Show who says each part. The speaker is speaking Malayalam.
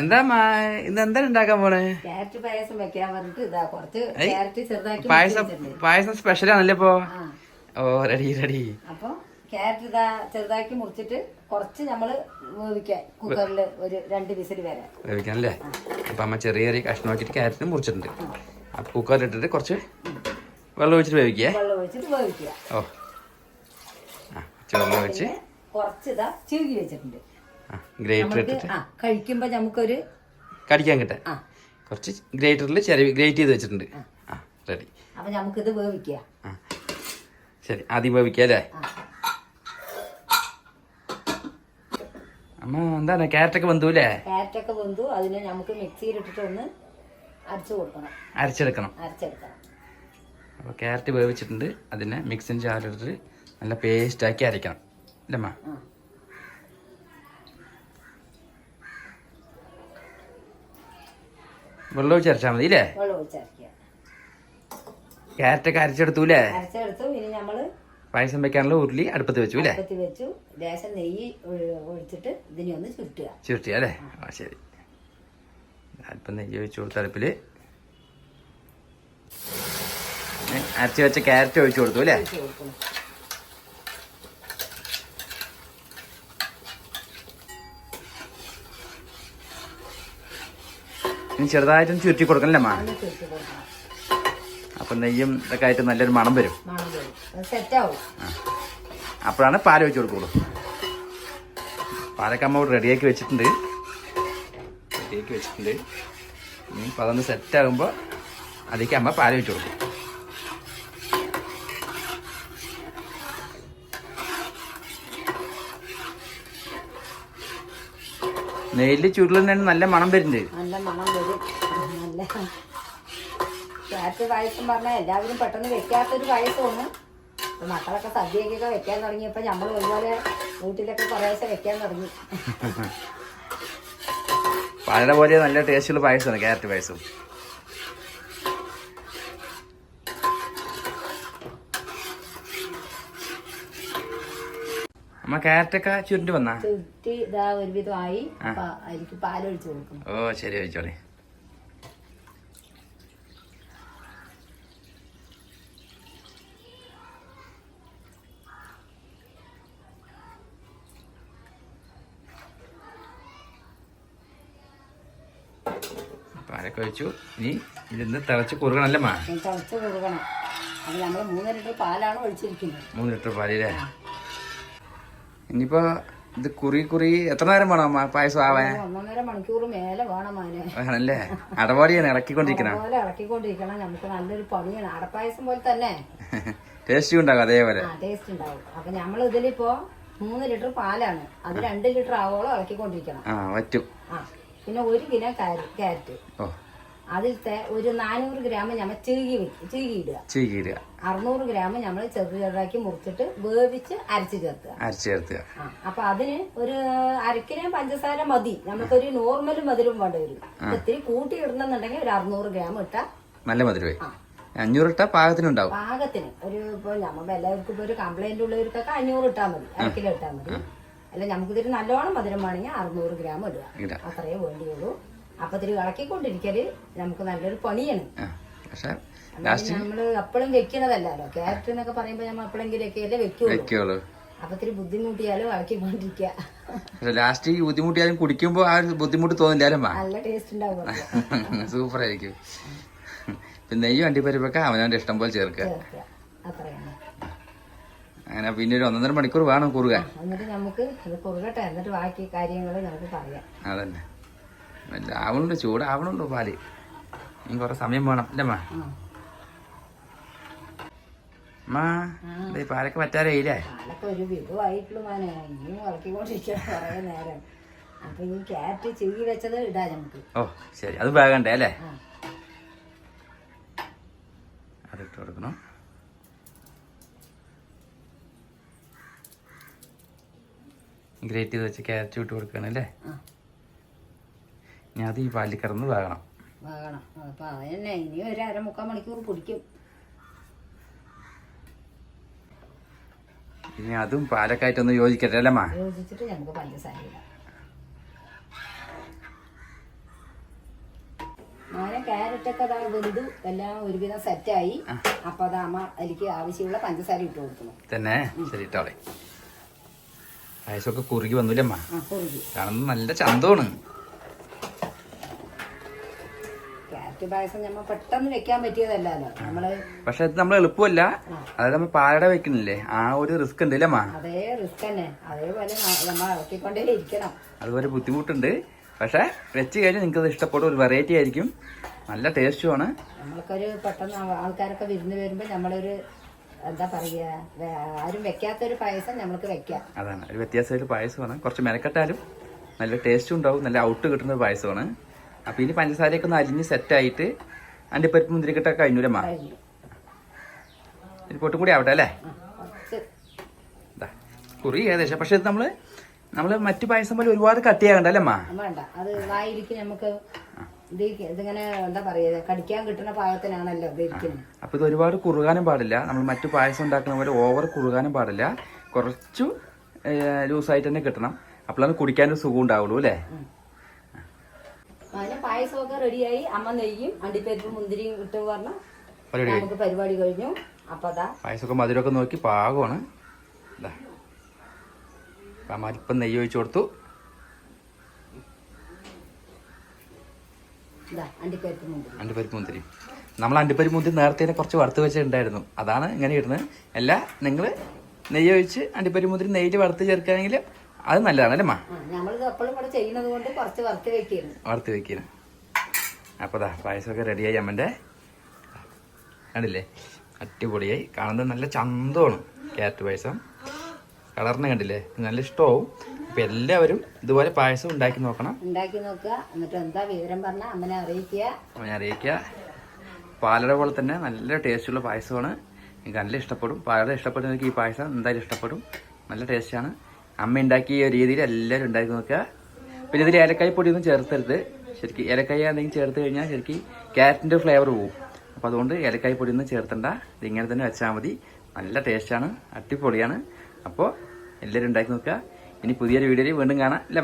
Speaker 1: എന്താ ഇന്ന് എന്താ ഉണ്ടാക്കാൻ പോണേ?
Speaker 2: പായസം വെക്കാൻ പറഞ്ഞിട്ട് ഇതാ കുറച്ച് ക്യാരറ്റ് ചെറുതാക്കി
Speaker 1: പായസം. പായസം സ്പെഷ്യൽ ആണല്ലേ ഇപ്പോ? ഓ റെഡി റെഡി
Speaker 2: അപ്പൊ ക്യാരറ്റ് ഇതാ ചെറുതാക്കി മുറിച്ചിട്ട് കുറച്ച് നമ്മൾ വേവിക്കാൻ കുക്കറിൽ ഒരു രണ്ട് വിസിൽ വരെ.
Speaker 1: വേവിക്കാനല്ലേ? അപ്പൊ അമ്മ ചെറിയ ചെറിയ കഷ്ണം നോക്കിയിട്ട് ക്യാരറ്റും മുറിച്ചിട്ടുണ്ട്. അപ്പൊ കുക്കറിൽ ഇട്ടിട്ട് കുറച്ച് വെള്ളം ഒഴിച്ചിട്ട് വേവിക്കേ?
Speaker 2: വെള്ളം ഒഴിച്ചിട്ട് വേവിക്കുക.
Speaker 1: ഓ. ആ വെള്ളം ഒഴിച്ച്.
Speaker 2: കുറച്ച് ഇതാ ചീകി വെച്ചിട്ടുണ്ട്.
Speaker 1: ഗ്രേറ്റർ ഇട്ടിട്ട്.
Speaker 2: ആ കഴിക്കുമ്പോ നമുക്കൊരു
Speaker 1: കടിക്കാൻ കിട്ടെ കുറച്ച് ഗ്രേറ്ററിൽ ചെറിയ ഗ്രേറ്റ് ചെയ്ത് വെച്ചിട്ടുണ്ട്. ആ. റെഡി.
Speaker 2: അപ്പൊ നമുക്കിത് വേവിക്കാം
Speaker 1: ആ. ശരി ആദ്യം വേവിക്കാം അല്ലേ? അമ്മ എന്താണ്? ക്യാരറ്റൊക്കെ ക്യാരറ്റ്
Speaker 2: ക്യാരറ്റൊക്കെ വെന്തു. അതിനെ നമുക്ക് മിക്സിയിൽ ഇട്ടിട്ട് ഒന്ന് അരച്ചു കൊടുക്കണം.
Speaker 1: അരച്ചെടുക്കണം.
Speaker 2: അരച്ചെടുക്കണം.
Speaker 1: അപ്പോൾ ക്യാരറ്റ് വേവിച്ചിട്ടുണ്ട്. അതിനെ മിക്സിന്റെ ചാലിട്ട് നല്ല പേസ്റ്റ് ആക്കി അരയ്ക്കണം. അല്ലേ
Speaker 2: ആ.
Speaker 1: വെള്ളം ഒഴിച്ച് അരച്ചാൽ മതി അല്ലേ
Speaker 2: വെള്ളം ഒഴിച്ചരക്കുക
Speaker 1: ക്യാരറ്റൊക്കെ
Speaker 2: അരച്ചെടുത്തു ഇനി നമ്മൾ
Speaker 1: പായസം വെക്കാനുള്ള ഉരുളി അടുപ്പത്ത് വെച്ചു അല്ലേ
Speaker 2: അടുപ്പത്ത് വെച്ചു. ലേശം നെയ്യ് ഒഴിച്ചിട്ട് ഇതിനെ ഒന്ന് ചുരുട്ടുക
Speaker 1: ചുരുട്ടുക അല്ലേ? ആ ശരി. അല്പം നെയ്യ് ഒഴിച്ചു കൊടുത്ത അടുപ്പിൽ അരച്ച് വെച്ച ക്യാരറ്റ് ഒഴിച്ചു കൊടുത്തു അല്ലേ? ഇനി ചെറുതായിട്ടൊന്ന് ചുരുട്ടി
Speaker 2: കൊടുക്കണല്ലേ മാ?
Speaker 1: അപ്പം നെയ്യും ഇതൊക്കെ ആയിട്ട് നല്ലൊരു മണം വരും. അപ്പോഴാണ് പാൽ വെച്ച് കൊടുക്കുള്ളൂ. പാലൊക്കെ അമ്മ റെഡിയാക്കി വെച്ചിട്ടുണ്ട്. റെഡിയാക്കി വെച്ചിട്ടുണ്ട്. ഇനി അപ്പോൾ അതൊന്ന് സെറ്റാകുമ്പോൾ അതിലേക്ക് അമ്മ പാൽ വെച്ച് കൊടുക്കും. നെയ്യിൽ ചുരുളിന് നല്ല മണം വരുന്നത്
Speaker 2: നല്ല മണം വരും. നല്ല ക്യാരറ്റ് പായസം പറഞ്ഞാൽ എല്ലാവരും പെട്ടെന്ന് വെക്കാത്തൊരു പായസമാണ്. മക്കളൊക്കെ സദ്യയൊക്കെ വെക്കാൻ തുടങ്ങിയപ്പോൾ നമ്മൾ ഒരുപോലെ വീട്ടിലൊക്കെ കുറേശ്ശെ വെക്കാൻ തുടങ്ങി.
Speaker 1: പഴയ പോലെ നല്ല ടേസ്റ്റുള്ള പായസമാണ് ക്യാരറ്റ് പായസം. അമ്മ ക്യാരറ്റൊക്കെ ചുരുണ്ടി വന്നാ?
Speaker 2: ഇതാ അതിലേക്ക് പാലൊഴിച്ച്
Speaker 1: ഓ ശരി ഒഴിച്ചോളി. പാലൊക്കെ ഒഴിച്ചു. ഇനി ഇതിന്ന് തിളച്ച് കുറുകണല്ലേ മാ
Speaker 2: തിളച്ച് കൊടുക്കണം അത് നമ്മൾ മൂന്ന് ലിറ്റർ പാലാണ് ഒഴിച്ചിരിക്കുന്നത്.
Speaker 1: മൂന്ന് ലിറ്റർ പാലില്ലേ ഇനിയിപ്പോ ഇത് കുറി കുറി എത്ര നേരം വേണം പായസം ആവാൻ?
Speaker 2: ഒന്നൊന്നര മണിക്കൂർ മേലെ വേണം മാനെ.
Speaker 1: ആണല്ലേ അടപാടിയാണ് ഇറക്കിക്കൊണ്ടിരിക്കണം
Speaker 2: അതുപോലെ ഇളക്കിക്കൊണ്ടിരിക്കണം. നമുക്ക് നല്ലൊരു പണിയാണ്. അടപ്പായസം പോലെ തന്നെ.
Speaker 1: ടേസ്റ്റ് ഉണ്ടാകും അതേപോലെ.
Speaker 2: ടേസ്റ്റ് ഉണ്ടാവും. അപ്പൊ നമ്മൾ ഇതിലിപ്പോ മൂന്ന് ലിറ്റർ പാലാണ്. അത് രണ്ട് ലിറ്റർ ആവോളം ഇളക്കിക്കൊണ്ടിരിക്കണം.
Speaker 1: ആ പറ്റും.
Speaker 2: ആ പിന്നെ ഒരു കിലോ കാരറ്റ്
Speaker 1: ഓ.
Speaker 2: അതിലത്തെ ഒരു നാനൂറ് ഗ്രാം നമ്മൾ ചീകി വെക്കും ചീകി ഇടുക. അറുന്നൂറ് ഗ്രാം നമ്മൾ ചെറു ചെറുതാക്കി മുറിച്ചിട്ട് വേവിച്ച് അരച്ചു ചേർക്കുക.
Speaker 1: അരച്ചു ചേർത്തുക
Speaker 2: അപ്പൊ അതിന് ഒരു അരക്കിലോ പഞ്ചസാര മതി. നമുക്കൊരു നോർമൽ മധുരം വേണ്ട വരും ഇത് ഇത്തിരി കൂട്ടി ഇടണമെന്നുണ്ടെങ്കിൽ ഒരു അറുന്നൂറ് ഗ്രാം ഇട്ടാ
Speaker 1: നല്ല മധുരമായി. അഞ്ഞൂറ് ഇട്ടാ പാകത്തിനുണ്ടാവും.
Speaker 2: പാകത്തിന് ഒരു ഇപ്പൊ നമുക്ക് എല്ലാവർക്കും ഇപ്പൊ ഒരു കംപ്ലൈന്റ് ഉള്ളവർക്കൊക്കെ അഞ്ഞൂറ് ഇട്ടാൽ മതി. അരക്കിലോ ഇട്ടാൽ മതി. അല്ല നമുക്കിതിരി നല്ലോണം മധുരം വേണമെങ്കിൽ അറുന്നൂറ് ഗ്രാം ഇടുക.
Speaker 1: ഇടാം.
Speaker 2: അത്രയേ വേണ്ടിയുള്ളൂ. അപ്പൊ ഇത്തിരി ഇളക്കിക്കൊണ്ടിരിക്കൽ നമുക്ക് നല്ലൊരു പണിയാണ്.
Speaker 1: പക്ഷെ
Speaker 2: നമ്മൾ എപ്പോഴും വെക്കണതല്ലോ ക്യാരറ്റ് എന്നൊക്കെ പറയുമ്പോ നമ്മൾ എപ്പോഴെങ്കിലൊക്കെ അല്ലേ വെക്കുള്ളൂ. അപ്പൊ ഇത്തിരി ബുദ്ധിമുട്ടിയാലും ഇളക്കിക്കൊണ്ടിരിക്കുക
Speaker 1: ലാസ്റ്റ് ഈ ബുദ്ധിമുട്ടിയാലും കുടിക്കുമ്പോൾ ആ ബുദ്ധിമുട്ട് തോന്നില്ലാലും
Speaker 2: നല്ല ടേസ്റ്റ് ഉണ്ടാവും
Speaker 1: സൂപ്പർ ആയിരിക്കും. പിന്നെ നെയ്യ് അണ്ടിപ്പരിപ്പൊക്കെ അവനവന്റെ ഇഷ്ടം പോലെ ചേർക്കുക. അങ്ങനെ പിന്നെ ഒരു ഒന്നൊന്നര മണിക്കൂർ വേണം കുറുക
Speaker 2: എന്നിട്ട് നമുക്ക് കുറുകട്ടെ. എന്നിട്ട് ബാക്കി കാര്യങ്ങൾ നമുക്ക് പറയാം.
Speaker 1: അതന്നെ. ആവണുള്ളൂ ചൂടാവണുള്ളൂ പാൽ. ഇനി കുറെ സമയം വേണം അല്ലേ മാ. മാ പാലൊക്കെ പറ്റാറായില്ലേ
Speaker 2: പാലൊക്കെ ഒരു വിധമായിട്ടുള്ളൂ മാനെ. ഇനിയും ഇളക്കിക്കൊണ്ടിരിക്കണം കുറേ നേരം. അപ്പൊ ഈ ക്യാരറ്റ് ചീകി വെച്ചത് ഇടാം നമുക്ക്.
Speaker 1: ഓ ശരി. അത് വേഗണ്ടേ അല്ലേ? അതിട്ട് കൊടുക്കണം. ഗ്രേറ്റ് ചെയ്ത് വെച്ച് ക്യാരറ്റ് ഇട്ട് കൊടുക്കണം അല്ലേ?
Speaker 2: ആ
Speaker 1: ഇനി അത് ഈ പാലിൽ കിടന്ന് വേകണം
Speaker 2: വേകണം അപ്പൊ അത് തന്നെ ഇനി ഒരു അരമുക്കാൽ മണിക്കൂർ പിടിക്കും
Speaker 1: ഇനി അതും പാലൊക്കെ ആയിട്ടൊന്ന് യോജിക്കട്ടെ അല്ലേ മാ
Speaker 2: യോജിച്ചിട്ട് ഞങ്ങൾക്ക് പഞ്ചസാര ഇടാം ക്യാരറ്റ് ഒക്കെ അതാ വെന്തു. എല്ലാം ഒരുവിധം സെറ്റായി അപ്പൊ അത് അമ്മ എനിക്ക് ആവശ്യമുള്ള പഞ്ചസാര ഇട്ട് കൊടുക്കണം
Speaker 1: തന്നെ? ശരി ഇട്ടോളെ. പായസമൊക്കെ കുറുകി വന്നില്ലേ അമ്മ?
Speaker 2: ആ കുറുകി.
Speaker 1: കാണുന്നത് നല്ല ചന്തമാണ്.
Speaker 2: പായസം പെട്ടെന്ന് വെക്കാൻ പറ്റിയതല്ലല്ലോ നമ്മൾ
Speaker 1: പക്ഷെ ഇത് നമ്മൾ എളുപ്പമല്ല. അതായത് നമ്മൾ പാലട വെക്കുന്നില്ലേ ആ ഒരു റിസ്ക് ഉണ്ട് അല്ലേ
Speaker 2: അതേ റിസ്ക് തന്നെ. അതേപോലെ ഇരിക്കണം.
Speaker 1: അതുപോലെ ബുദ്ധിമുട്ടുണ്ട്. പക്ഷെ വെച്ച് കഴിഞ്ഞാൽ നിങ്ങൾക്ക് ഇഷ്ടപ്പെടും. ഒരു വെറൈറ്റി ആയിരിക്കും. നല്ല ടേസ്റ്റുമാണ്
Speaker 2: നമ്മൾക്കൊരു പെട്ടെന്ന് ആൾക്കാരൊക്കെ വിരുന്ന് വരുമ്പോ നമ്മളൊരു എന്താ പറയുക ആരും വെക്കാത്തൊരു പായസം നമ്മൾക്ക് വെക്കാം.
Speaker 1: അതാണ്. ഒരു വ്യത്യാസമായിട്ട് പായസമാണ്. കുറച്ച് മെനക്കെട്ടാലും നല്ല ടേസ്റ്റും ഉണ്ടാവും. നല്ല ഔട്ട് കിട്ടുന്ന ഒരു പായസമാണ്. അപ്പോൾ ഇനി പഞ്ചസാരയൊക്കെ ഒന്ന് അരിഞ്ഞ് സെറ്റായിട്ട് അണ്ടിപ്പരിപ്പ് മുന്തിരിക്കട്ടൊക്കെ കഴിഞ്ഞൂരമ്മ
Speaker 2: കഴിഞ്ഞു.
Speaker 1: ഒരു പൊട്ടും കൂടി ആവട്ടെ അല്ലേ? കുറി ഏകദേശം. പക്ഷെ ഇത് നമ്മൾ നമ്മൾ മറ്റു പായസം പോലെ ഒരുപാട് കട്ട് അമ്മ
Speaker 2: വേണ്ട. അത് വായിലേക്ക് നമുക്ക് ഇത് ഇതിങ്ങനെ എന്താ പറയാ കടിക്കാൻ കിട്ടുന്ന പാകത്തിനാണല്ലോ ഇത് ഇരിക്കുന്നത്
Speaker 1: അപ്പൊ ഇത് ഒരുപാട് കുറുകാനും പാടില്ല. നമ്മൾ മറ്റു പായസം ഉണ്ടാക്കുന്ന പോലെ ഓവർ കുറുകാനും പാടില്ല. കുറച്ചു ലൂസായിട്ട് തന്നെ കിട്ടണം. അപ്പോഴാണ് കുടിക്കാനൊരു സുഖം ഉണ്ടാവുള്ളൂ അല്ലേ?
Speaker 2: അതിന് പായസമൊക്കെ റെഡിയായി. അമ്മ നെയ്യും അണ്ടിപ്പരിപ്പും മുന്തിരിയും ഇട്ടു പറഞ്ഞ. നമുക്ക് പരിപാടി കഴിഞ്ഞു. അപ്പൊ അതാ
Speaker 1: പായസമൊക്കെ മധുരമൊക്കെ നോക്കി പാകമാണ്. അമ്മരിപ്പം നെയ്യ് ഒഴിച്ചു കൊടുത്തു.
Speaker 2: അണ്ടിപ്പരിപ്പ് മുന്തിരി
Speaker 1: നമ്മൾ അണ്ടിപ്പരിപ്പ് മുന്തിരി നേരത്തെ കുറച്ച് വറുത്ത് വെച്ചിട്ടുണ്ടായിരുന്നു. അതാണ് ഇങ്ങനെ ഇടുന്നത് അല്ല നിങ്ങൾ നെയ്യ് ഒഴിച്ച് അണ്ടിപ്പരിപ്പ് മുന്തിരി നെയ്യിൽ വറുത്ത് ചേർക്കുകയാണെങ്കിൽ അത് നല്ലതാണ് അല്ലേ
Speaker 2: നമ്മളിത് എപ്പോഴും ഇവിടെ ചെയ്യുന്നത് കൊണ്ട് കുറച്ച് വറുത്ത് വെക്കുന്നു
Speaker 1: വറുത്ത് വെക്കണം അപ്പോൾ ദാ പായസമൊക്കെ റെഡിയായി അമ്മന്റെ കണ്ടില്ലേ? അടിപൊളിയായി. കാണുന്നത് നല്ല ചന്തമാണ് ക്യാരറ്റ് പായസം. കളറിനെ കണ്ടില്ലേ? നല്ല ഇഷ്ടമാവും. അപ്പൊ എല്ലാവരും ഇതുപോലെ പായസം ഉണ്ടാക്കി നോക്കണം.
Speaker 2: ഉണ്ടാക്കി നോക്കുക. എന്നിട്ട് എന്താ വിവരം പറഞ്ഞാൽ അമ്മനെ അറിയിക്കുക.
Speaker 1: അമ്മനെ അറിയിക്കുക. പാലട പോലെ തന്നെ നല്ല ടേസ്റ്റുള്ള പായസമാണ്. എനിക്ക് നല്ല ഇഷ്ടപ്പെടും. പാലട ഇഷ്ടപ്പെടുന്നവർക്ക് ഈ പായസം എന്തായാലും ഇഷ്ടപ്പെടും. നല്ല ടേസ്റ്റാണ് അമ്മ ഉണ്ടാക്കിയ രീതിയിൽ എല്ലാവരും ഉണ്ടാക്കി നോക്കുക. പിന്നെ ഇതിൽ ഏലക്കായ പൊടിയൊന്നും ചേർത്തരുത്. ശരിക്കും ഏലക്കായ എന്തെങ്കിലും ചേർത്ത് കഴിഞ്ഞാൽ ശരിക്കും ക്യാരറ്റിന്റെ ഫ്ലേവർ പോവും. അപ്പോൾ അതുകൊണ്ട് ഏലക്കായ പൊടിയൊന്നും ചേർത്തണ്ട. ഇതിങ്ങനെ തന്നെ വെച്ചാൽ മതി. നല്ല ടേസ്റ്റാണ് അടിപൊളിയാണ്. അപ്പോൾ എല്ലാവരും ഉണ്ടാക്കി നോക്കുക. ഇനി പുതിയൊരു വീഡിയോയിൽ വീണ്ടും കാണാം. അല്ലേ